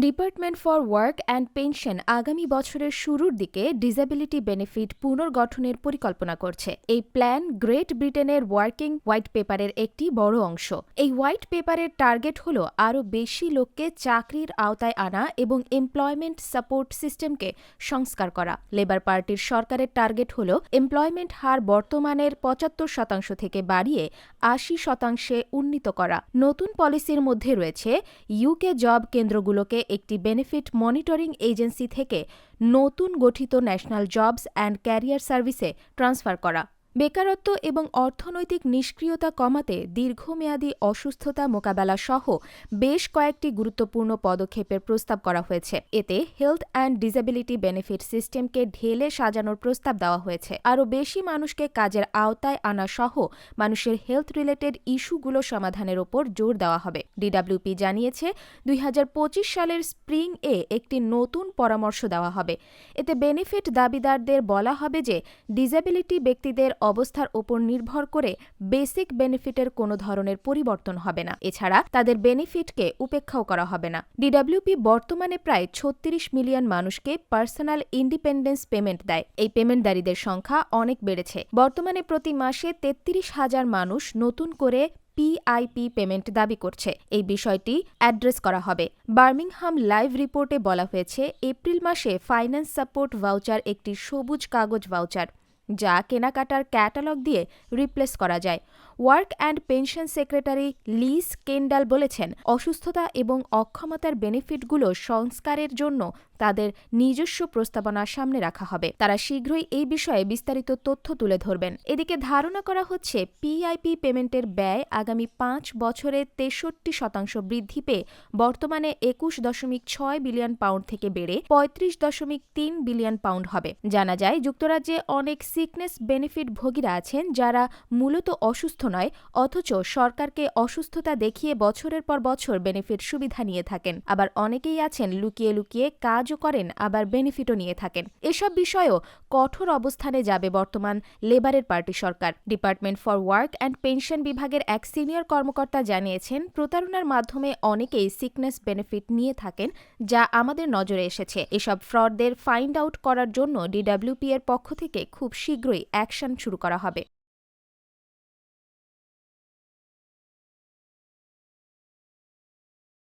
Department for work and pension আগামী বছরের শুরুর দিকে ডিসেবিলিটি বেনিফিট পুনর্গঠনের পরিকল্পনা করছে। এই প্ল্যান গ্রেট ব্রিটেনের ওয়ার্কিং হোয়াইট পেপারের একটি বড় অংশ। এই হোয়াইট পেপারের টার্গেট হল আরও বেশি লোককে চাকরির আওতায় আনা এবং এমপ্লয়মেন্ট সাপোর্ট সিস্টেমকে সংস্কার করা। লেবার পার্টির সরকারের টার্গেট হল এমপ্লয়মেন্ট হার বর্তমানের পঁচাত্তর শতাংশ থেকে বাড়িয়ে আশি শতাংশে উন্নীত করা। নতুন পলিসির মধ্যে রয়েছে ইউকে জব কেন্দ্রগুলোকে একটি বেনিফিট মনিটরিং এজেন্সি থেকে নতুন গঠিত ন্যাশনাল জবস অ্যান্ড ক্যারিয়ার সার্ভিসে ট্রান্সফার করা। বেকারত্ব এবং অর্থনৈতিক নিষ্ক্রিয়তা কমাতে দীর্ঘমেয়াদী অসুস্থতা মোকাবেলা সহ বেশ কয়েকটি গুরুত্বপূর্ণ পদক্ষেপের প্রস্তাব করা হয়েছে। এতে হেলথ অ্যান্ড ডিসেবিলিটি বেনিফিট সিস্টেমকে ঢেলে সাজানোর প্রস্তাব দেওয়া হয়েছে। আরও বেশি মানুষকে কাজের আওতায় আনা সহ মানুষের হেলথ রিলেটেড ইস্যুগুলো সমাধানের ওপর জোর দেওয়া হবে। ডিডাব্লিউপি জানিয়েছে, দুই হাজার পঁচিশ সালের স্প্রিং এ একটি নতুন পরামর্শ দেওয়া হবে। এতে বেনিফিট দাবিদারদের বলা হবে যে ডিসেবিলিটি ব্যক্তিদের অবস্থার ওপর নির্ভর করে বেসিক বেনিফিটের কোনো ধরনের পরিবর্তন হবে না। এছাড়া তাদের বেনিফিটকে উপেক্ষাও করা হবে না। ডিডাব্লিউপি বর্তমানে প্রায় ছত্রিশ মিলিয়ন মানুষকে পার্সোনাল ইন্ডিপেন্ডেন্স পেমেন্ট দেয়। এই পেমেন্টদারীদের সংখ্যা অনেক বেড়েছে। বর্তমানে প্রতি মাসে তেত্রিশ হাজার মানুষ নতুন করে পিআইপি পেমেন্ট দাবি করছে। এই বিষয়টি অ্যাড্রেস করা হবে। বার্মিংহাম লাইভ রিপোর্টে বলা হয়েছে, এপ্রিল মাসে ফাইন্যান্স সাপোর্ট ভাউচার একটি সবুজ কাগজ ভাউচার। যা কেনাকাটার ক্যাটালগ দিয়ে রিপ্লেস করা যায়। Work and pension secretary Liz Kendall বলেছেন, অসুস্থতা এবং অক্ষমতার বেনিফিটগুলো সংস্কারের জন্য তাদের নিজস্ব প্রস্তাবনা সামনে রাখা হবে। তারা শীঘ্রই এই বিষয়ে বিস্তারিত তথ্য তুলে ধরবেন। এদিকে ধারণা করা হচ্ছে, পিআইপি পেমেন্টের ব্যয় আগামী পাঁচ বছরে তেষট্টি শতাংশ বৃদ্ধি পেয়ে বর্তমানে একুশ দশমিক ছয় বিলিয়ন পাউন্ড থেকে বেড়ে পঁয়ত্রিশ দশমিক তিন বিলিয়ন পাউন্ড হবে। জানা যায়, যুক্তরাজ্যে অনেক সিকনেস বেনিফিট ভোগীরা আছেন যারা মূলত অসুস্থ নয়, অথচ সরকারকে অসুস্থতা দেখিয়ে বছরের পর বছর বেনিফিট সুবিধা নিয়ে থাকেন। আবার অনেকেই আছেন লুকিয়ে লুকিয়ে কাজও করেন, আবার বেনিফিটও নিয়ে থাকেন। এসব বিষয়েও কঠোর অবস্থানে যাবে বর্তমান লেবারের party Sarkar. Department for work and pension বিভাগের এক সিনিয়র কর্মকর্তা জানিয়েছেন, প্রতারণার মাধ্যমে অনেকেই সিকনেস বেনিফিট নিয়ে থাকেন যা আমাদের নজরে এসেছে। এসব ফ্রডদের ফাইন্ড আউট করার জন্য ডিডাব্লিউপি এর পক্ষ থেকে খুব শীঘ্রই অ্যাকশন শুরু করা হবে।